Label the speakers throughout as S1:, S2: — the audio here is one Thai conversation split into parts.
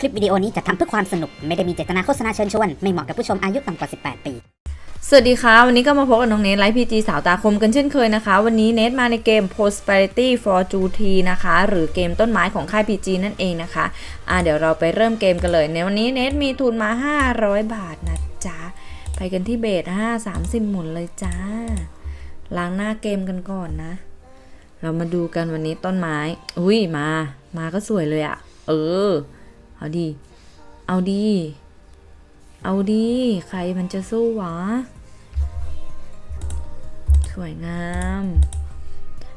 S1: คลิปวิดีโอนี้จัดทำเพื่อความสนุก ไม่ได้มีเจตนาโฆษณาเชิญชวน ไม่เหมาะกับผู้ชมอายุต่ำกว่า 18 ปี
S2: สวัสดีค่ะ วันนี้ก็มาพบกับน้องเนทไลฟ์พีจีสาวตาคมกันเช่นเคยนะคะ วันนี้เนทมาในเกม Prosperity for j u t นะคะ หรือเกมต้นไม้ของค่าย PG นั่นเองนะคะอ่าเดี๋ยวเราไปเริ่มเกมกันเลยในวันนี้เนทมีทุนมา 500 บาทนะจ๊ะ ไปกันที่เบส5 30 หมุนเลยจ้า ล้างหน้าเกมกันก่อนนะ เรามาดูกันวันนี้ต้นไม้ อุ้ยมา มาก็สวยเลยอะเออ เอาดี เอาดี เอาดี ใครมันจะสู้วะ สวยงาม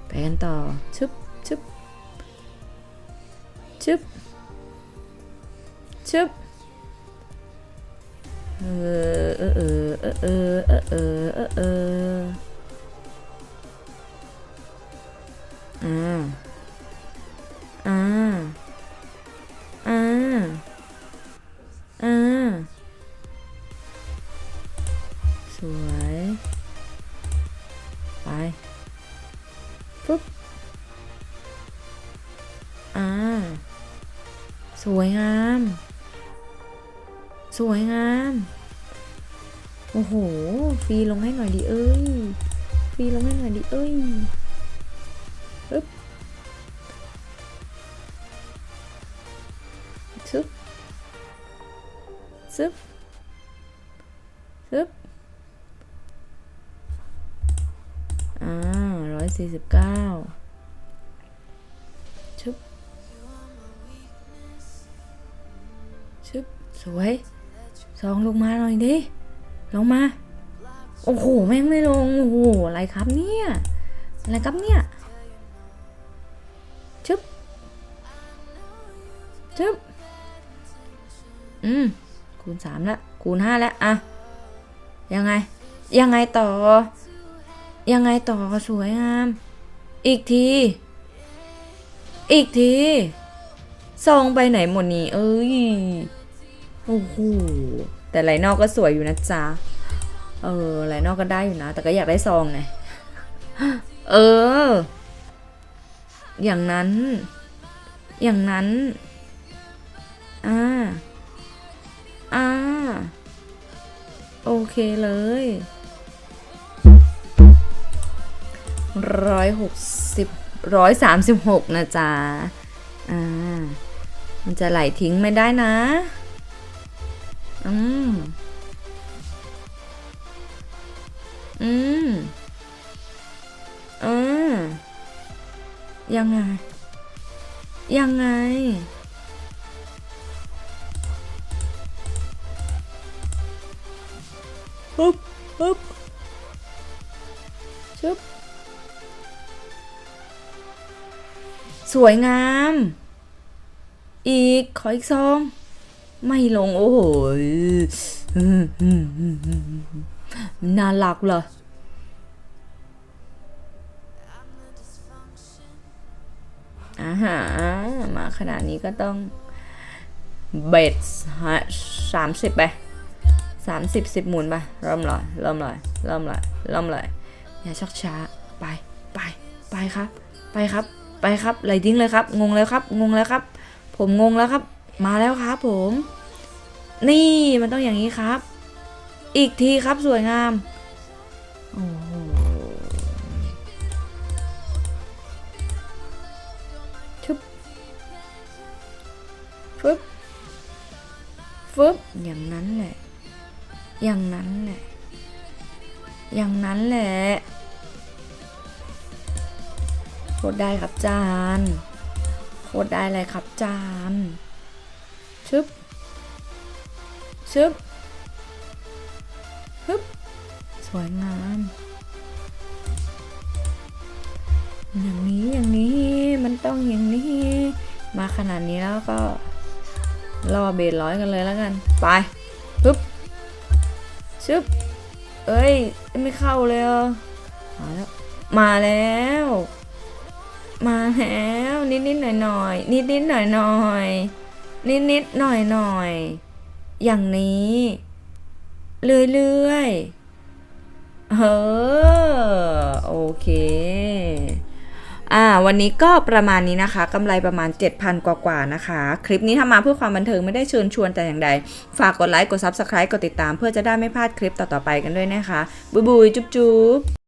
S2: ไปกันต่อ ชึบชึบชึบชึบเออเออเออเออเออเออเออเอออ่า วย ไป ปุ๊บ อ่า สวยงาม สวยงาม โอ้โห ฟรีลงให้หน่อยดิเอ้ย ฟรีลงให้หน่อยดิเอ้ยปึ๊บซึบซึบซึบ 49ชึบชึบสวยสองลงมาหน่อยดิ ลงมา โอ้โห แม่งไม่ลง โอ้โห อะไรครับเนี่ย อะไรครับเนี่ย ชึบ ชึบ อืม คูณสามละ คูณห้าละ อะ ยังไง ยังไงต่อ ยังไงต่อสวยงาม อีกที อีกทีส่องไปไหนหมดนี่เอ้ย โอ้โห แต่ไหลนอกก็สวยอยู่นะจ๊ะ เออไหลนอกก็ได้อยู่นะ แต่ก็อยากได้ซองไง เออ อย่างนั้น อย่างนั้น อ่า อ่า โอเคเลย ร้อยหกสิบร้อยสามสิบหกนะจ๊ะ อ่า มันจะไหลทิ้งไม่ได้นะ อืม อืมอืมยังไง ยังไงปึ๊บปึ๊บชึบ สวยงาม อีก ขออีกซอง ไม่ลง โอ้โหน่ารักเหรออาหามาขนาดนี้ก็ต้องเบ็ดสามสิบไปสามสิบสิบหมุนไปเริ่มเลยเริ่มเลยเริ่มเลยเริ่มเลยอย่าชักช้า ไป ไป ไปครับ ไปครับ ไปครับไหลทิ้งเลยครับ งงแล้วครับ งงแล้วครับ ผมงงแล้วครับ มาแล้วครับผม นี่มันต้องอย่างนี้ครับ อีกทีครับสวยงามโอ้โหชุบฟึบฟึบอย่างนั้นแหละ อย่างนั้นแหละ อย่างนั้นแหละ โคตรได้ครับจาน โคตรได้เลยครับจาน ชึบ ชึบ ฮึบ สวยงาม อย่างนี้อย่างนี้มันต้องอย่างนี้ มาขนาดนี้แล้วก็รอเบสร้อยกันเลยแล้วกัน ไปปึ๊บชึบ เอ้ย ไม่เข้าเลยเหรอมาแล้ว มาแล้ว มาแล้วนิดนิดหน่อยหน่อยนิดนิดหน่อยหน่อยนิดนิดหน่อยหน่อยอย่างนี้ เรื่อยเรื่อยๆเออโอเคอ่าวันนี้ก็ประมาณนี้นะคะกำไรประมาณ 7,000 กว่าๆนะคะ คลิปนี้ทำมาเพื่อความบันเทิงไม่ได้เชิญชวนแต่อย่างใด ฝากกดไลค์ กด Subscribe กดติดตามเพื่อจะได้ไม่พลาดคลิปต่อ ๆ ไปกันด้วยนะคะบุยบุยจุ๊บจุ๊บ